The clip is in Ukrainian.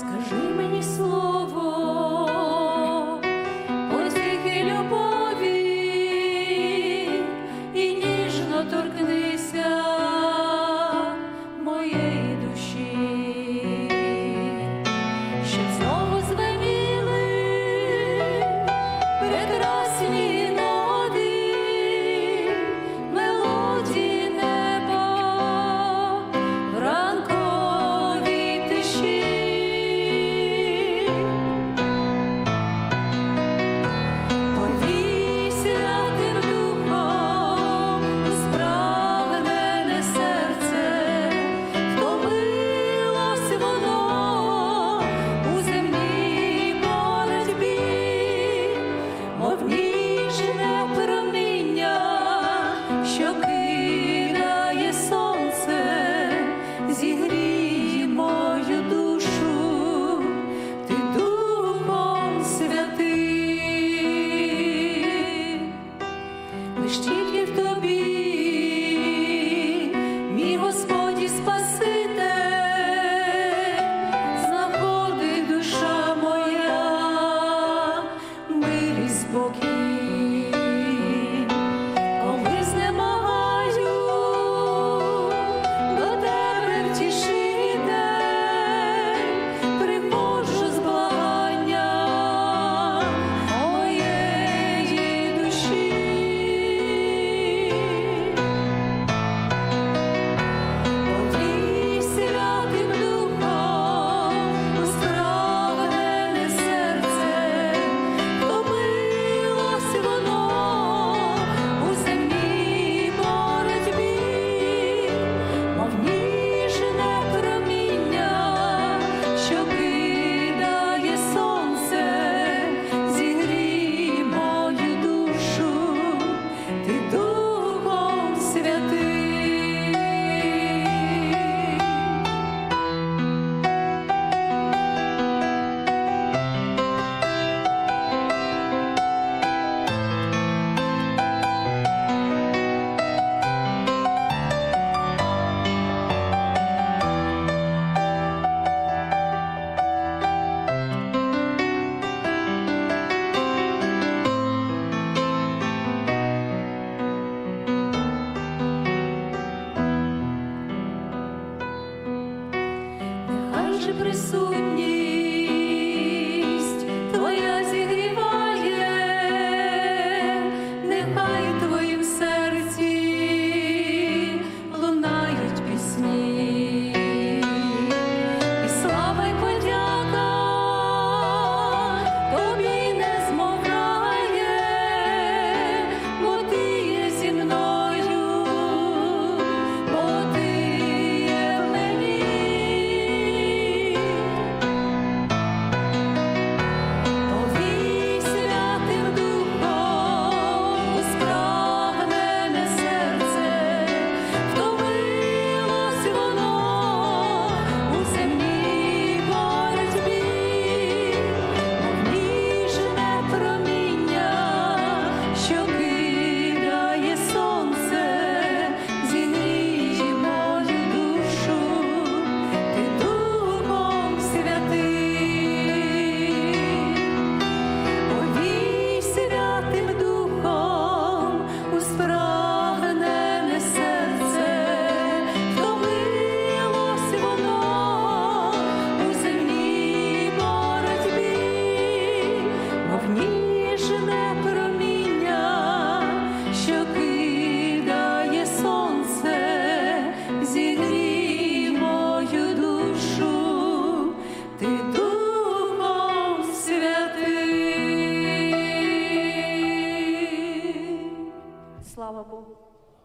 скажи мені слово, посіхи любові і ніжно торкнися моєї душі, щоб знову. Okay. присутні. Sure.